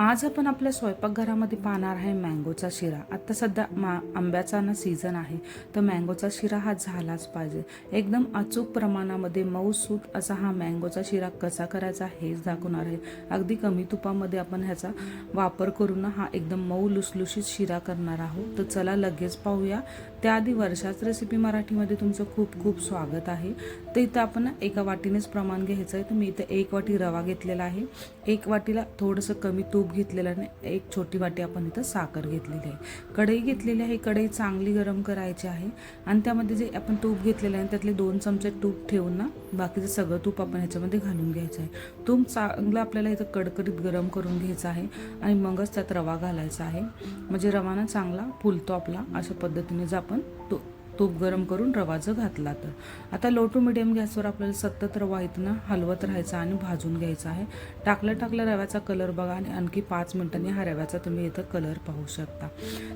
आज आपण आपल्या स्वयंपाकघरामध्ये पाहणार आहे मँगोचा शिरा. आता सध्या मा आंब्याचा ना सीझन आहे. तर मँगोचा शिरा हा झालाच पाहिजे. एकदम अचूक प्रमाणामध्ये मऊसूत असा हा मँगोचा शिरा कसा करायचा हेच दाखवणार आहे. अगदी कमी तुपामध्ये आपण ह्याचा वापर करून हा एकदम मऊ लुसलुशीत शिरा करणार आहोत. तर चला लगेच पाहूया त्याआधी वर्षाच रेसिपी मराठीमध्ये तुमचं खूप खूप स्वागत आहे. तर इथं आपण एका वाटीनेच प्रमाण घ्यायचं आहे. तर मी इथं एक वाटी रवा घेतलेला आहे. एक वाटीला थोडंसं कमी तूप घेतलेलं आणि एक छोटी वाटी आपण इथं साखर घेतलेली आहे. कढई घेतलेली आहे. कढई चांगली गरम करायची आहे. आणि त्यामध्ये जे आपण तूप घेतलेलं आहे त्यातले दोन चमचे तूप ठेवून ना बाकीचं सगळं तूप आपण ह्याच्यामध्ये घालून घ्यायचं आहे. तूप चांगलं आपल्याला इथं कडकडीत गरम करून घ्यायचं आहे. आणि मगच त्यात रवा घालायचा आहे. म्हणजे रवा ना चांगला फुलतो आपला अशा पद्धतीने जर आपण तो. तूप गरम करून रवा जर घातला तर आता लो टू मिडियम गॅसवर आपल्याला सतत रवा इथनं हलवत राहायचा आणि भाजून घ्यायचा आहे. टाकल्या टाकल्या रव्याचा कलर बघा आणि आणखी पाच मिनटांनी हा रव्याचा तुम्ही इथं कलर पाहू शकता.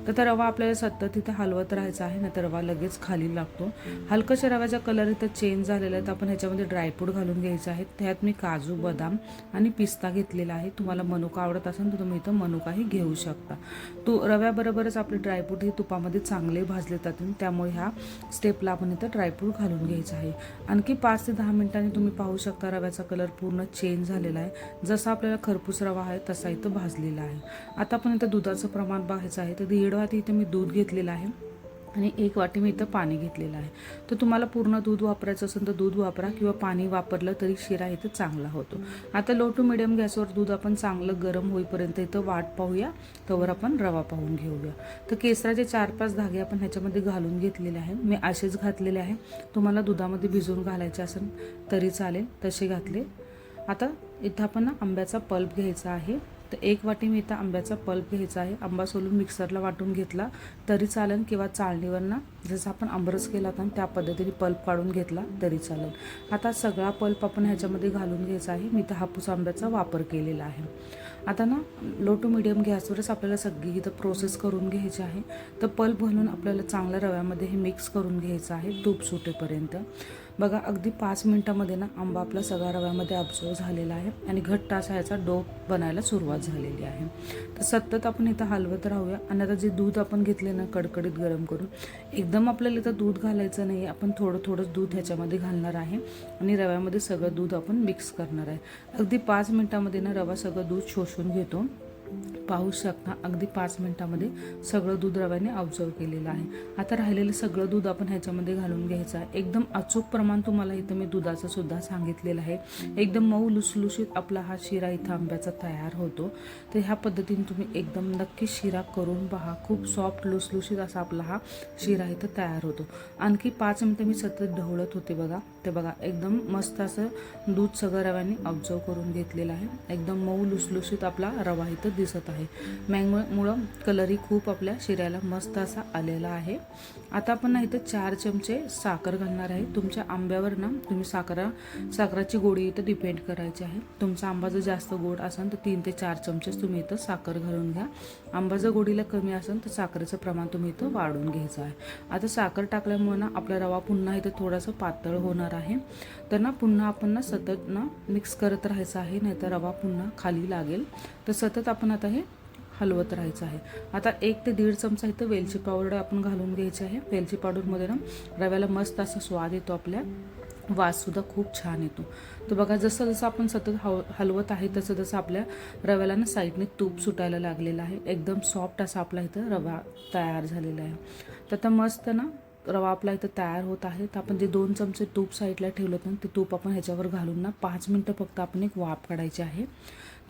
तर त्या रवा आपल्याला सतत इथं हलवत राहायचा आहे नाही तर रवा लगेच खाली लागतो. हलकशा रव्याचा कलर इथं चेंज झालेला आहे तर आपण ह्याच्यामध्ये ड्रायफ्रूट घालून घ्यायचं आहे. त्यात मी काजू बदाम आणि पिस्ता घेतलेला आहे. तुम्हाला मनुका आवडत असेल तर तुम्ही इथं मनुकाही घेऊ शकता. तो रव्याबरोबरच आपले ड्रायफ्रूट हे तुपामध्ये चांगले भाजले जातील त्यामुळे ह्या स्टेपला आपण इथं ड्रायफ्रूट घालून घ्यायचं आहे. आणखी पाच ते दहा मिनिटांनी तुम्ही पाहू शकता रव्याचा कलर पूर्ण चेंज झालेला आहे. जसा आपल्याला खरपूस रवा आहे तसा इथं भाजलेला आहे. आता आपण इथं दुधाचं प्रमाण बघायचं आहे. तर दीड वाटी इथं मी दूध घेतलेलं आहे. आणि एक वाटी मी इथं पाणी घेतलेलं आहे. तर तुम्हाला पूर्ण दूध वापरायचं असेल तर दूध वापरा किंवा पाणी वापरलं तरी शिरा इथं चांगला होतो. आता लो टू मिडियम गॅसवर दूध आपण चांगलं गरम होईपर्यंत इथं वाट पाहूया. तवर आपण रवा पाहून घेऊया. तर केसराचे चार पाच धागे आपण ह्याच्यामध्ये घालून घेतलेले आहे मी असेच घातलेले आहे. तुम्हाला दुधामध्ये भिजवून घालायचे असेल तरी चालेल तसे घातले. आता इथं आपण आंब्याचा पल्प घ्यायचा आहे. तर एक वाटी मी इथं आंब्याचा पल्प घ्यायचा आहे. आंबा सोलून मिक्सरला वाटून घेतला. तरी चालेल किंवा चाळणीवर ना जसं आपण आंबरस केला होता त्या पद्धतीने पल्प काढून घेतला तरी चालेल आता सगळा पल्प आपण ह्याच्यामध्ये घालून घ्यायचा आहे. मी तर हापूस आंब्याचा वापर केलेला आहे. आता ना लो टू मिडियम गॅसवरच आपल्याला सगळी इथं प्रोसेस करून घ्यायची आहे. तर पल्प घालून आपल्याला चांगल्या रव्यामध्ये हे मिक्स करून घ्यायचं आहे. तूप सुटेपर्यंत. बघा अगदी पाच मिनटामध्ये ना आंबा आपला सगळा रव्यामध्ये अब्झॉर्व झालेला आहे आणि घट्ट असा याचा डो बनायला सुरुवात झालेली आहे. तर सतत आपण इथं हलवत राहूया. आणि आता जे दूध आपण घेतले ना कडकडीत गरम करून एकदम आपल्याला इथं दूध घालायचं नाही. आपण थोडं थोडंच दूध ह्याच्यामध्ये घालणार आहे आणि रव्यामध्ये सगळं दूध आपण मिक्स करणार आहे. अगदी पाच मिनटामध्ये ना रवा सगळं दूध शोषून घेतो. पाहू शकता. अगदी पाच मिनटामध्ये सगळं दूध रव्याने ऑब्झर्व केलेलं आहे. आता राहिलेलं सगळं दूध आपण ह्याच्यामध्ये घालून घ्यायचं आहे. एकदम अचूक प्रमाण तुम्हाला इथं मी दुधाचं सुद्धा सांगितलेलं आहे. एकदम मऊ लुसलुशीत आपला हा शिरा इथं आंब्याचा तयार होतो. तर ह्या पद्धतीने तुम्ही एकदम नक्की शिरा करून पहा. खूप सॉफ्ट लुसलुशीत असा आपला हा शिरा इथं तयार होतो. आणखी पाच मिनटं मी सतत ढवळत होते बघा. ते बघा एकदम मस्त असं दूध सगळं रव्याने ऑब्झर्व करून घेतलेलं आहे. एकदम मऊ लुसलुशीत आपला रवा इथं दिसत आहे. मँगोमुळं कलरही खूप आपल्या शिऱ्याला मस्त असा आलेला आहे. आता आपण ना इथं चार चमचे साखर घालणार आहे. तुमच्या आंब्यावर ना तुम्ही साखरा साखराची गोडी इथं डिपेंड करायची आहे. तुमचा आंबा जर जास्त गोड असेल तर तीन ते चार चमचेच तुम्ही इथं साखर घालून घ्या. आंबा जर गोडीला कमी असेल तर साखरेचं प्रमाण तुम्ही इथं वाढून घ्यायचं आहे. आता साखर टाकल्यामुळे ना आपला रवा पुन्हा इथं थोडासा पातळ होणार आहे. तर ना पुन्हा आपण ना सतत ना मिक्स करत राहायचं आहे नाहीतर रवा पुन्हा खाली लागेल. तर सतत आपण आता हे हलवत राहायचं आहे. आता एक ते दीड चमचा इथं वेलची पावडर आपण घालून घ्यायची आहे. वेलची पावडरमध्ये ना रव्याला मस्त असा स्वाद येतो आपल्या. वाससुद्धा खूप छान येतो. तर बघा जसं जसं आपण सतत हव हलवत आहे तसं तसं आपल्या रव्याला ना साईडने तूप सुटायला लागलेलं आहे. एकदम सॉफ्ट असा आपला इथं रवा तयार झालेला आहे. तर आता मस्त ना रवा आपला इथं तयार होत आहे. तर आपण जे दोन चमचे तूप साईडला ठेवलं होतं ते तूप आपण ह्याच्यावर घालून ना पाच मिनटं फक्त आपण एक वाफ काढायची आहे.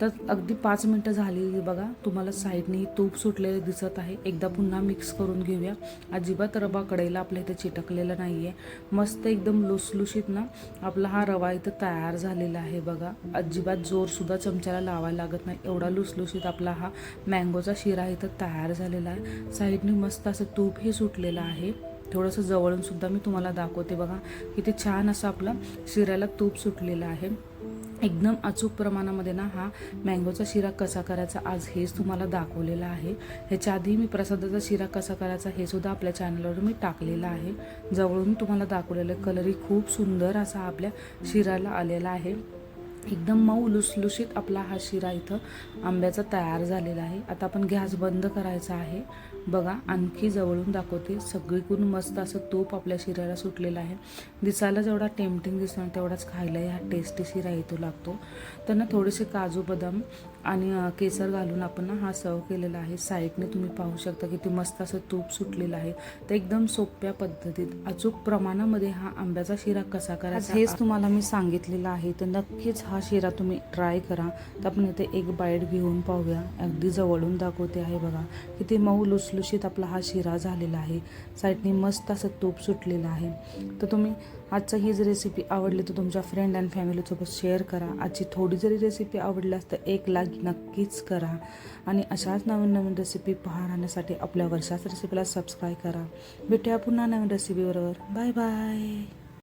तर अगदी पाच मिनटं झाली बघा तुम्हाला साईडने तूप सुटलेलं दिसत आहे. एकदा पुन्हा मिक्स करून घेऊया. अजिबात रवा कढईला आपल्या इथे चिटकलेला नाही आहे मस्त एकदम लुसलुशीत ना आपला हा रवा इथं तयार झालेला आहे बघा. अजिबात जोरसुद्धा चमच्याला लावायला लागत नाही. एवढा लुसलुशीत आपला हा मँगोचा शिरा इथं तयार झालेला आहे. साईडने मस्त असं तूपही सुटलेलं आहे. थोडंसं जवळून सुद्धा मी तुम्हाला दाखवते बघा. किती छान असं आपलं शिऱ्याला तूप सुटलेलं आहे. एकदम अचूक प्रमाणामध्ये ना हा मँगोचा शिरा कसा करायचा आज हेच तुम्हाला दाखवलेला आहे. ह्याच्या आधी मी प्रसादाचा शिरा कसा करायचा हे सुद्धा आपल्या चॅनलवर मी टाकलेलं आहे. जवळून तुम्हाला दाखवलेलं कलरही खूप सुंदर असा आपल्या शिराला आलेला आहे. एकदम मऊ लुसलुशीत आपला हा शिरा इथं आंब्याचा तयार झालेला आहे. आता आपण गॅस बंद करायचा आहे. बघा आणखी जवळून दाखवते. सगळीकडून मस्त असं तूप आपल्या शिऱ्याला सुटलेलं आहे. दिसायला जेवढा टेम्पटिंग दिसतो ना तेवढाच खायलाही हा टेस्टी शिरा येतो लागतो. तर ना थोडेसे काजू बदाम आणि केसर घालून आपण हा सर्व केलेला आहे. साईडने तुम्ही पाहू शकता किती मस्त असं तूप सुटलेलं आहे. तर एकदम सोप्या पद्धतीत अचूक प्रमाणामध्ये हा आंब्याचा शिरा कसा करायचा हेच तुम्हाला मी सांगितलेलं आहे. तर नक्कीच हा शिरा तुम्ही ट्राय करा. तर आपण इथे एक बाईट घेऊन पाहूया. अगदी जवळून दाखवते आहे बघा. किती मऊ लुसलुशीत आपला हा शिरा झालेला आहे. साईडने मस्त असं तूप सुटलेलं आहे. तर तुम्ही आजचं ही जर रेसिपी आवडली तर तुमच्या फ्रेंड अँड फॅमिलीसोबत शेअर करा. आजची थोडी जरी रेसिपी आवडल्यास तर एक लाईक नक्कीच करा. आणि अशाच नवीन नवीन रेसिपी पाहण्यासाठी आपल्या वर्षाच रेसिपीला सबस्क्राईब करा. भेटूया पुन्हा नवीन रेसिपीबरोबर बाय बाय